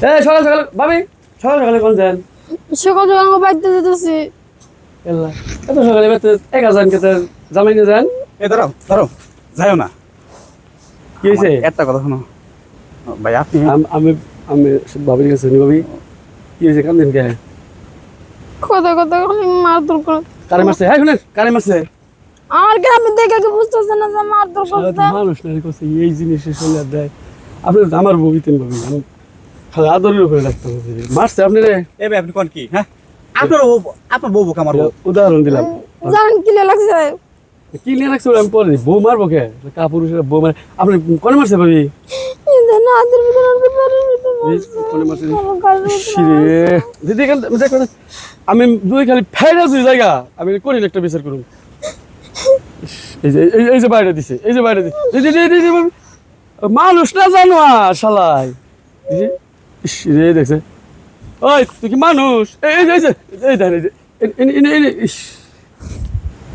সকাল সকাল ভাবি সকাল সকালে কোন যান? সকাল সকাল আমার বাড়িতে যেতেছি। এল্লা এত সকালে বেতে এক হাজার কেতে জামাই নিয়ে যান। এ দাঁড়াও দাঁড়াও যাইও না। কি হয়েছে আমার একটা কথা শোনো। ভাই আপনি আমি আমি ভাবির কাছে নি ভাবি। কি হয়েছে কে? কথা কথা খালি মারধর করে। কারে মারছে? হ্যাঁ শুনেন কারে মারছে? আমার গ্রামে দেখে কি বুঝতেছে না যে মারধর সারা করতে। মানুষ না এই সঙ্গে দেয়। আপনি তো আমার বউ দিতেন ভাবি খালি আদরের উপরে রাখতাম মারছে আপনি রে এ ভাই আপনি কোন কি হ্যাঁ আপনার বউ আপনার বউ আমার বউ উদাহরণ দিলাম জানেন কি লাগছে কি নিয়ে রাখছে আমি পরে। বউ মারবো কে কাপুরুষ বউ মারে আপনি কোনে মারছে ভাবি দিদি আমি দুই খালি ফেরা দুই জায়গা আমি করি একটা বিচার করুন এই যে এই- এই যে বাইরে দিছে এই যে বাইরে দিছে দিদি দিদি দিদি মানুষ না জানো আর শালাই রে দেখছে। ওই তুই কি মানুষ? এই যে এই যে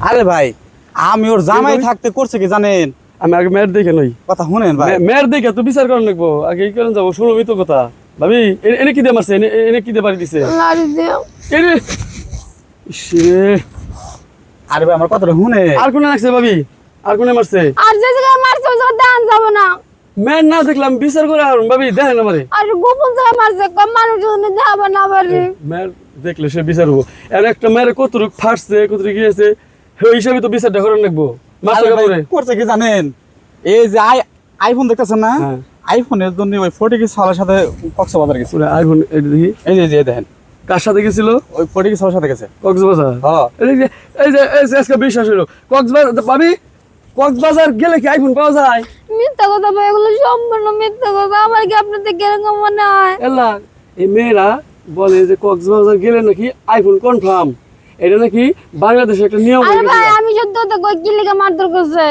আরে ভাই আমি ওর জামাই থাকতে করছে কি জানেন? আমি আগে মেয়ের দেখে নই কথা শুনেন ভাই। মেয়ের দেখে তো বিচার করেন লাগবো। আগে কি করেন যাব শুনবি তো কথা। ভাবি এনে- এনে কি দিয়ে মারছে? এনে কি দিয়ে বাড়ি দিছে? এনে। আরে ভাই আমার কথাটা শুনে আর কোনে লাগছে ভাবি? আর কোনে মারছে? আর যে জায়গায় মারছে ওই জায়গায় দান যাব না। মেয়ের না দেখলাম বিচার করে হারুন ভাবি দেখেন আমারে। আর গোপন জায়গায় মারছে কম মানুষ যদি যাবে না পারি মেয়ের দেখলে সে বিচার হব। আর একটা মেয়ের কতটুক ফাটছে কতটুক গিয়েছে সেই হিসাবে তো বিচারটা আরে ভাই, কাপড়ে করছে কি জানেন? এই যে আই আইফোন দেখতেছেন না? হ্যাঁ। আইফোনের জন্য ওই ফোর্টি কি সালের সাথে কক্সবাজার গেছে পুরো আইফোন এটা দেখি। এই যে দেখেন। কার সাথে গেছিল? ওই ফোর্টি কি সালের সাথে গেছে। কক্সবাজার? হ্যাঁ। এই যে এই যে আজকে বিশ্বাস হলো। কক্সবাজার ভাবি কক্সবাজার গেলে কি আইফোন পাওয়া যায়? মিথ্যা কথা ভাই এগুলো সম্পূর্ণ মিথ্যা কথা। আমার কি আপনাদের কীরকম মনে হয়? এলা এই মেয়েরা বলে যে কক্সবাজার গেলে নাকি আইফোন কনফার্ম এটা নাকি বাংলাদেশে একটা নিয়ম আরে হয়ে ভাই আমি সত্যি কথা কই কি লিখে মারধর করছে?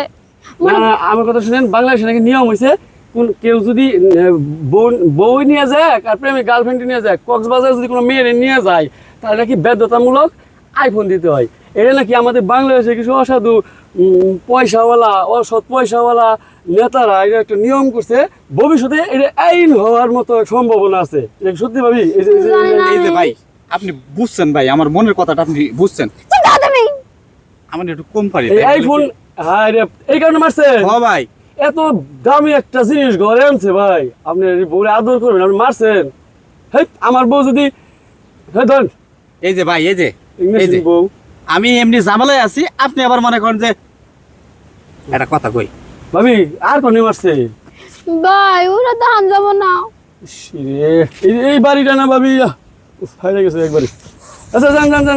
না না আমার কথা শুনেন বাংলাদেশে নাকি নিয়ম হয়েছে কোন কেউ যদি আহ, বউ বউ নিয়ে যায় আর প্রেমিক গার্লফ্রেন্ড নিয়ে যায় কক্সবাজার যদি কোনো মেয়ের নিয়ে যায় তাহলে নাকি বাধ্যতামূলক আইফোন দিতে হয়। এটা নাকি আমাদের বাংলাদেশে কিছু অসাধু পয়সাওয়ালা অসৎ পয়সাওয়ালা নেতারা এটা একটা নিয়ম করছে ভবিষ্যতে এটা আইন হওয়ার মতো সম্ভাবনা আছে। সত্যি ভাবি এই যে- ভাই আপনি বুঝছেন ভাই আমার মনের কথাটা আপনি বুঝছেন। আমার একটু কম পারি আইফোন হ্যাঁ রে এই কারণে মারছে। হ্যাঁ ভাই। এত দামি একটা জিনিস ঘরে আনছে ভাই আপনি বউরে আদর করবেন আপনি মারছেন। হেই আমার বউ যদি হ্যাঁ ধরেন। এই যে ভাই এই যে এই ইংলিশ যে। বউ। আমি এমনি জামালায় আছি আপনি আবার মনে করেন যে এটা কথা কই। ভাবি আর কোন মারছে ভাই ওরা দান যাব না। এই বাড়িটা না ভাবি উফ, হারিয়ে গেছে একবারে। আচ্ছা যান যান যান।